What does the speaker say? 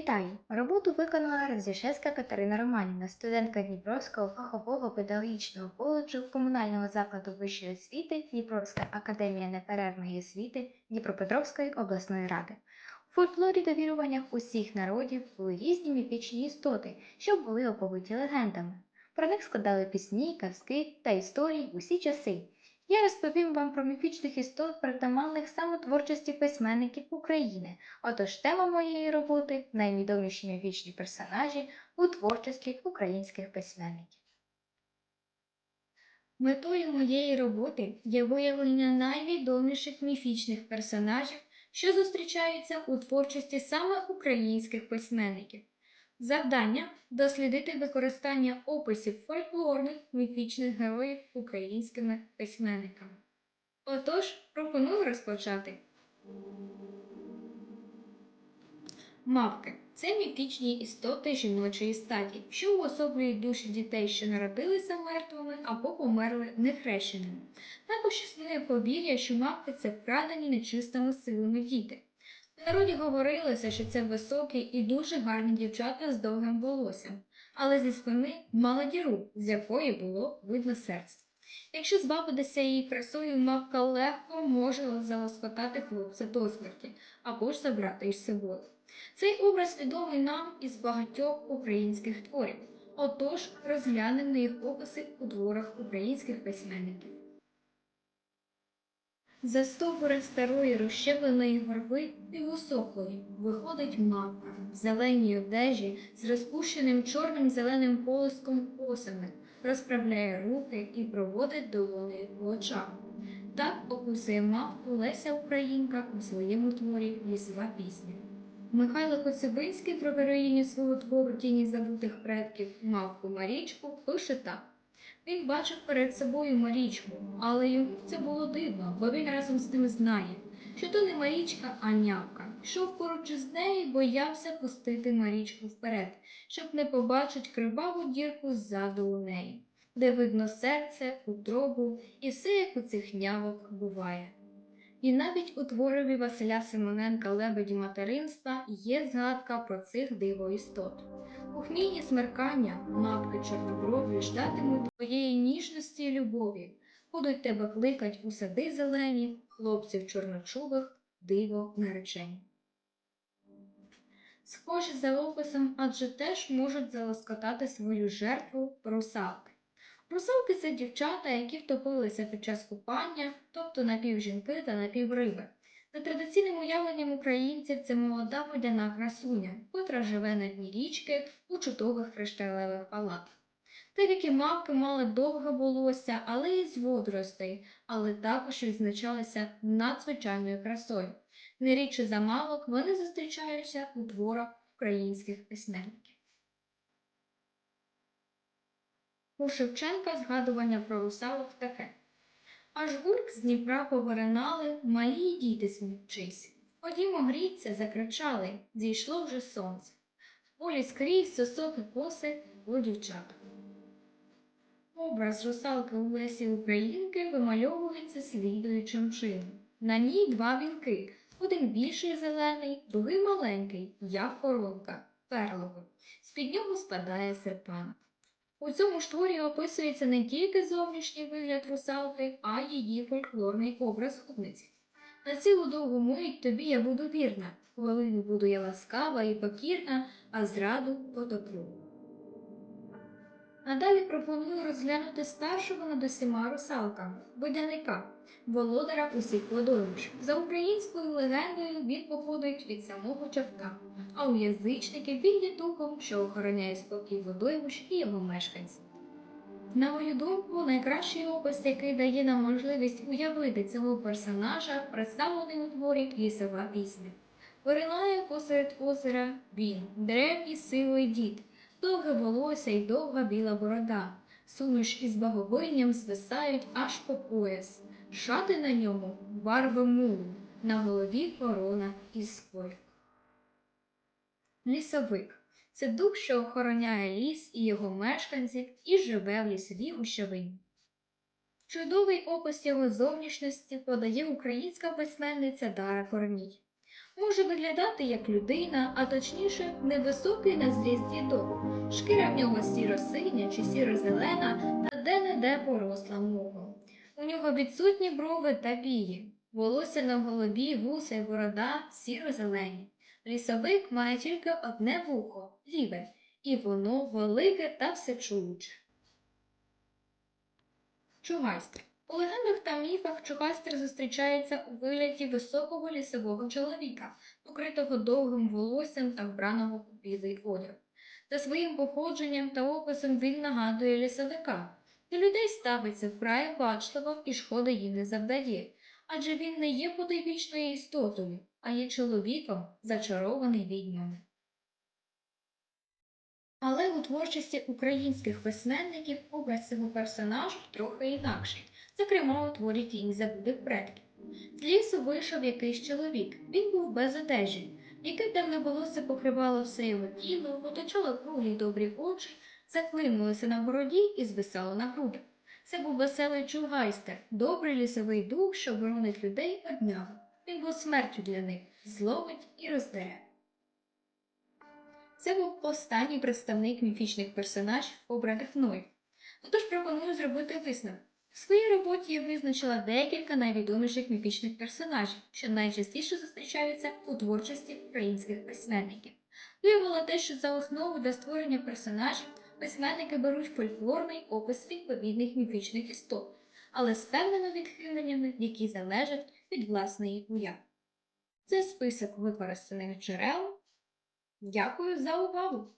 Вітаю! Роботу виконала Радзішевська Катерина Романівна, студентка Дніпровського фахового педагогічного коледжу комунального закладу вищої освіти Дніпровська академія неперервної освіти Дніпропетровської обласної ради. У фольклорі та усіх народів були різні міфічні істоти, що були оповиті легендами. Про них складали пісні, казки та історії усі часи. Я розповім вам про міфічних істот, притаманних саме творчості письменників України. Отож, тема моєї роботи найвідоміші міфічні персонажі у творчості українських письменників. Метою моєї роботи є виявлення найвідоміших міфічних персонажів, що зустрічаються у творчості саме українських письменників. Завдання дослідити використання описів фольклорних міфічних героїв українськими письменниками. Отож, пропоную розпочати. Мавки це міфічні істоти жіночої статі, що уособлюють душі дітей, що народилися мертвими або померли нехрещеними. Також існує повір'я, що мавки це вкрадені нечистими силами діти. Народі говорилося, що це високі і дуже гарні дівчата з довгим волоссям, але зі спини мала діру, з якої було видно серце. Якщо збавитися її красою, мавка легко може залоскотати хлопця до смерті або ж забрати із собою. Цей образ відомий нам із багатьох українських творів. Отож, розглянемо їх описи у творах українських письменників. За стовбура старої розщепленої горби півосохлої виходить мавка в зеленій одежі з розпущеним чорним зеленим полиском косами, розправляє руки і проводить долонею по очах. Так описує мавку Леся Українка у своєму творі Лісова пісня. Михайло Коцюбинський про героїню свого твору Тіні забутих предків мавку Марічку пише так. Він бачив перед собою Марічку, але йому це було дивно, бо він разом з тим знає, що то не Марічка, а нявка. Йшов поруч із нею боявся пустити Марічку вперед, щоб не побачить криваву дірку ззаду у неї, де видно серце, утробу і все, як у цих нявок буває. І навіть у творові Василя Симоненка Лебеді материнства є згадка про цих дивоістот. У смеркання мавки чорноброві ждатимуть твоєї ніжності і любові, будуть тебе кликать у сади зелені, хлопців чорночубих, диво наречені. Схожі за описом, адже теж можуть залоскотати свою жертву русалки. Русалки це дівчата, які втопилися під час купання, тобто напівжінки та напівриби. За традиційним уявленням українців це молода водяна красуня, котра живе на дні річки у чудових кришталевих палатах. Деякі мавки мали довге волосся, але й з водоростей, але також відзначалися надзвичайною красою. Не рідше за мавок вони зустрічаються у творах українських письменників. У Шевченка згадування про русалок таке. Аж гульк з Дніпра повиринали, малі діти смівчись. Ходімо гріться, закричали, зійшло вже сонце. В полі скрізь сосоки коси дівчат. Образ русалки у Лесі Українки вимальовується слідуючим чином. На ній два вінки, один більший зелений, другий маленький, як коронка, перловий. З-під нього спадає серпанок. У цьому ж творі описується не тільки зовнішній вигляд русалки, а й її фольклорний образ худниці. На цілу довгу мить тобі я буду вірна, хвилину буду я ласкава і покірна, а зраду потоплю. А далі пропоную розглянути старшого над усіма русалками водяника, володаря усіх водоймищ. За українською легендою він походить від самого човка, а у язичників він є духом, що охороняє спокій водоймищ і його мешканців. На мою думку, найкращий опис, який дає нам можливість уявити цього персонажа, представлений у творі лісова пісня. Виринає посеред озера він, древній сивий дід, довге волосся й довга біла борода. Суміш із баговинням звисають аж по пояс. Шати на ньому барви мулу, на голові корона із спой. Лісовик це дух, що охороняє ліс і його мешканців і живе в лісовій гущавині. Чудовий опис його зовнішності подає українська письменниця Дара Корній. Може виглядати як людина, а точніше невисокий на зріст дідок. Шкіра в нього сіро-синя чи сіро-зелена та де-не-де поросла мохом. У нього відсутні брови та вії. Волосся на голові, вуса й борода сіро-зелені. Лісовик має тільки одне вухо ліве, і воно велике та всечуюче. Чугайстер. У легендах та міфах чугайстер зустрічається у вигляді високого лісового чоловіка, покритого довгим волоссям та вбраного у білий одяг. За своїм походженням та описом він нагадує лісовика. До людей ставиться вкрай бачливо і шкоди їм не завдає, адже він не є потойбічною істотою, а є чоловіком, зачарований відьмами. Але у творчості українських письменників образ цього персонажу трохи інакший, зокрема у творі Тінь забутих предків. З лісу вийшов якийсь чоловік. Він був без одежі, яке темне волосся покривало все його тіло, оточало круглі добрі очі, заклинулося на бороді і звисало на грудях. Це був веселий чугайстер, добрий лісовий дух, що боронить людей од нього. Він був смертю для них, зловить і роздере. Це був останній представник міфічних персонажів, обраних мною. Отож пропоную зробити висновок. В своїй роботі я визначила декілька найвідоміших міфічних персонажів, що найчастіше зустрічаються у творчості українських письменників. Виявила те, що за основу для створення персонажів письменники беруть фольклорний опис відповідних міфічних істот, але з певними відхиленнями, які залежать від власної уяви. Це список використаних джерел. Дякую за увагу!